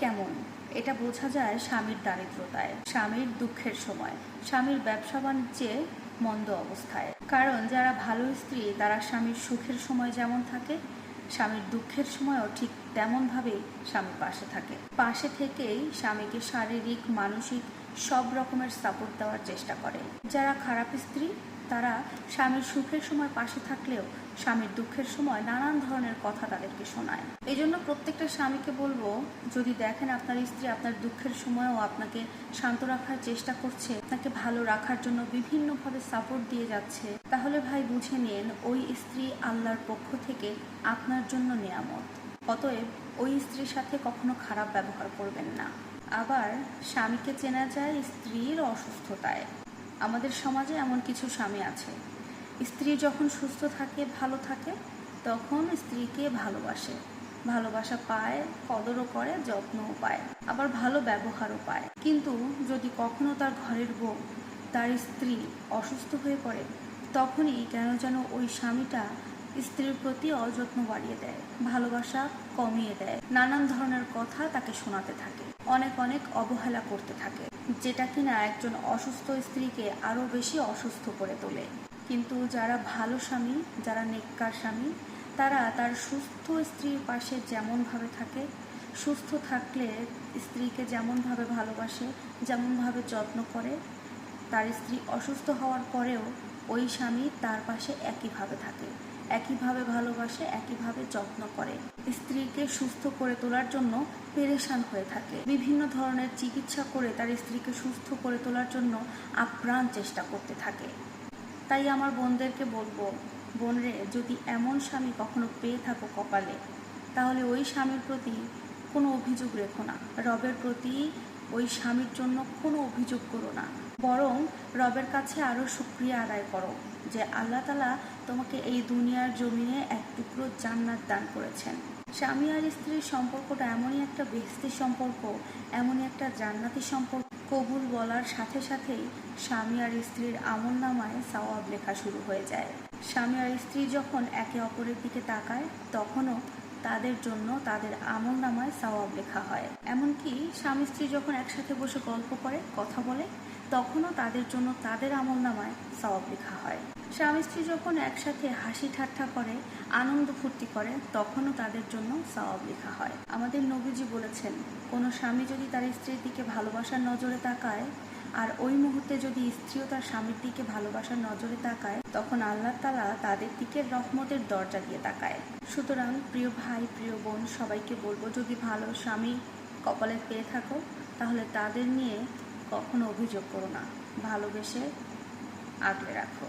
কেমন? এটা বোঝা যায় স্বামীর দারিদ্রতায়, স্বামীর দুঃখের সময়, স্বামীর ব্যবসা বাণিজ্যে মন্দ অবস্থায়। কারণ যারা ভালো স্ত্রী, তারা স্বামীর সুখের সময় যেমন থাকে, স্বামীর দুঃখের সময়ও ঠিক তেমনভাবেই স্বামীর পাশে থাকে। পাশে থেকেই স্বামীকে শারীরিক, মানসিক সব রকমের সাপোর্ট দেওয়ার চেষ্টা করে। যারা খারাপ স্ত্রী তারা স্বামীর সুখের সময় পাশে থাকলেও স্বামীর দুঃখের সময় নানান ধরনের কথা তাদেরকে শোনায়। এই জন্য প্রত্যেকটা স্বামীকে বলব, যদি দেখেন আপনার স্ত্রী আপনার দুঃখের সময়ও আপনাকে শান্ত রাখার চেষ্টা করছে, আপনাকে ভালো রাখার জন্য বিভিন্নভাবে সাপোর্ট দিয়ে যাচ্ছে, তাহলে ভাই বুঝে নিন, ওই স্ত্রী আল্লাহর পক্ষ থেকে আপনার জন্য নিয়ামত। অতএব ওই স্ত্রীর সাথে কখনো খারাপ ব্যবহার করবেন না। আবার স্বামীকে চেনা যায় স্ত্রীর অসুস্থতায়। আমাদের সমাজে এমন কিছু স্বামী আছে। স্ত্রী যখন সুস্থ থাকে, ভালো থাকে, তখন স্ত্রীকে ভালোবাসে। ভালোবাসা পায়, কদরও করে, যত্নও পায়, আবার ভালো ব্যবহারও পায়। কিন্তু যদি কখনো তার ঘরের বউ তার স্ত্রী অসুস্থ হয়ে পড়ে, তখনই কেন যেন ওই স্বামীটা স্ত্রীর প্রতি অযত্ন বাড়িয়ে দেয়, ভালোবাসা কমিয়ে দেয়, নানান ধরনের কথা তাকে শোনাতে থাকে। অনেক অনেক অবহেলা করতে থাকে, যেটা কিনা একজন অসুস্থ স্ত্রীকে আরও বেশি অসুস্থ করে তোলে। কিন্তু যারা ভালো স্বামী, যারা নেককার স্বামী, তারা তার সুস্থ স্ত্রীর পাশে যেমনভাবে থাকে, সুস্থ থাকলে স্ত্রীকে যেমনভাবে ভালোবাসে, যেমনভাবে যত্ন করে, তার স্ত্রী অসুস্থ হওয়ার পরেও ওই স্বামী তার পাশে একইভাবে থাকে। একইভাবে ভালোবাসে, একইভাবে যত্ন করে। স্ত্রীকে সুস্থ করে তোলার জন্য পেরেশান হয়ে থাকে। বিভিন্ন ধরনের চিকিৎসা করে তার স্ত্রীকে সুস্থ করে তোলার জন্য আপ্রাণ চেষ্টা করতে থাকে। তাই আমার বোনদেরকে বলব, বোনরে, যদি এমন স্বামী কখনো পেয়ে থাকো কপালে, তাহলে ওই স্বামীর প্রতি কোনো অভিযোগ রেখো না। রবের প্রতি ওই স্বামীর জন্য কোনো অভিযোগ করো না। বরং রবের কাছে আরও সুক্রিয়া আদায় করো। যে আল্লাহ তালা তোমাকে এই দুনিয়ার জমিনে এক টুকরো জান্নাত দান করেছেন। স্বামী আর স্ত্রীর সম্পর্কটা এমনই একটা বেহস্তি সম্পর্ক, এমনই একটা জান্নাতি সম্পর্ক। কবুল বলার সাথে সাথেই স্বামী আর স্ত্রীর আমল নামায় সওয়াব লেখা শুরু হয়ে যায়। স্বামী আর স্ত্রী যখন একে অপরের দিকে তাকায়, তখনও তাদের জন্য তাদের আমল নামায় সওয়াব লেখা হয়। এমনকি স্বামী স্ত্রী যখন একসাথে বসে গল্প করে, কথা বলে, তখনও তাদের জন্য তাদের আমল নামায় সওয়াব লেখা হয়। স্বামী স্ত্রী যখন একসাথে হাসি ঠাট্টা করে, আনন্দ ফুর্তি করে, তখনও তাদের জন্য সওয়াব লেখা হয়। আমাদের নবীজি বলেছেন, কোনো স্বামী যদি তার স্ত্রীর দিকে ভালোবাসার নজরে তাকায় আর ওই মুহূর্তে যদি স্ত্রীও তার স্বামীর দিকে ভালোবাসার নজরে তাকায়, তখন আল্লাহ তালা তাদের দিকে রহমতের দরজা দিয়ে তাকায়। সুতরাং, প্রিয় ভাই, প্রিয় বোন, সবাইকে বলব, যদি ভালো স্বামী কপালে পেয়ে থাকো, তাহলে তাদের নিয়ে কখনো অভিযোগ করো না। ভালোবেসে আগলে রাখো।